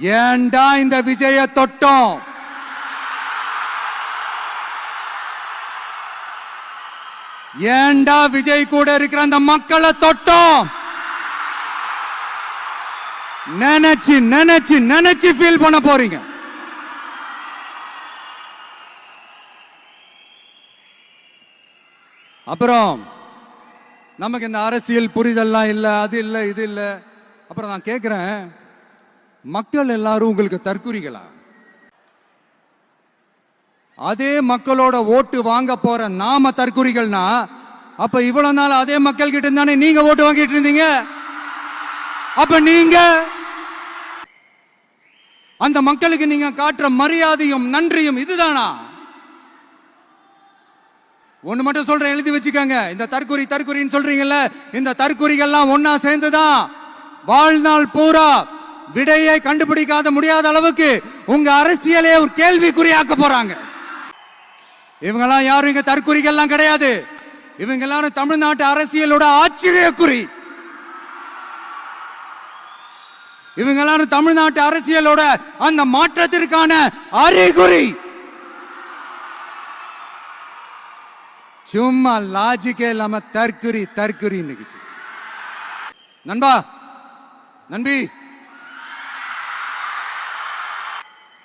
ஏண்டா இந்த விஜய தொட்டோம்? ஏன்டா விஜய் கூட இருக்கிற அந்த மக்களை தொட்டோம்? நினைச்சு நினைச்சு நினைச்சு ஃபீல் பண்ண போறீங்க. அப்புறம் நமக்கு இந்த அரசியல் புரிதல்லாம் இல்லை அது இல்லை இது இல்லை. அப்புறம் நான் கேட்குறேன் மக்கள் எல்லாரும் உங்களுக்கு தற்குறிகளா? அதே மக்களோட ஓட்டு வாங்க போற நாம தற்குறிகள்னா அப்ப இவ்வளவு நாள் அதே மக்கள் கிட்ட தானே நீங்க ஓட்டு வாங்கிட்டு இருந்தீங்க? அப்ப நீங்க அந்த மக்களுக்கு நீங்க காட்டுற மரியாதையும் நன்றியும் இதுதானா? ஒண்ணு மட்டும் சொல்றேன் எழுதி வச்சுக்கோங்க. இந்த தற்குறி தற்குறின்னு சொல்றீங்கல்ல இந்த தற்குறிகள்லாம் ஒன்னா சேர்ந்துதான் வாழ்நாள் பூரா விடையை கண்டுபிடிக்காத முடியாத அளவுக்கு உங்க அரசியலே ஒரு கேள்விக்குறியாக்க போறாங்க. இவங்கெல்லாம் யாரும் இங்க தற்குறிகள்லாம் கிடையாது. இவங்க எல்லாரும் தமிழ்நாட்டு அரசியலோட ஆச்சரியக்குறி. இவங்க எல்லாரும் தமிழ்நாட்டு அரசியலோட அந்த மாற்றத்திற்கான அறிகுறி. சும்மா லாஜிக்கே இல்லாம தற்குறி தற்குறி நண்பா நண்பி.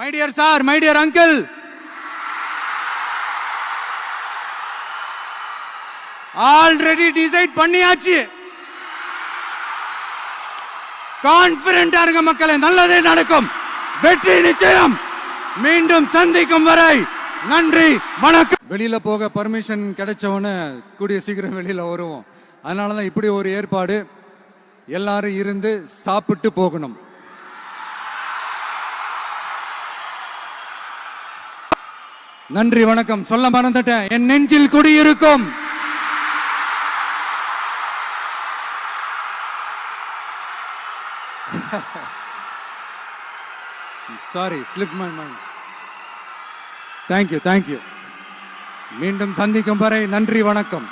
My dear sir my dear uncle already decide பண்ணியாச்சு. கான்பிடண்டா இருங்க மக்களே நல்லதே நடக்கும். வெற்றி நிச்சயம். மீண்டும் சந்திக்கும் வரை நன்றி வணக்கம். வெளியில போக பர்மிஷன் கிடைச்சவன கூடிய சீக்கிரம் வெளியில வருவோம். அதனாலதான் இப்படி ஒரு ஏற்பாடு. எல்லாரும் இருந்து சாப்பிட்டு போகணும். நன்றி வணக்கம். சொல்ல மறந்துட்டேன். என் நெஞ்சில் குடியிருக்கும். Sorry slip my mind thank you thank you மீண்டும் சந்திக்கும் வரை நன்றி வணக்கம்.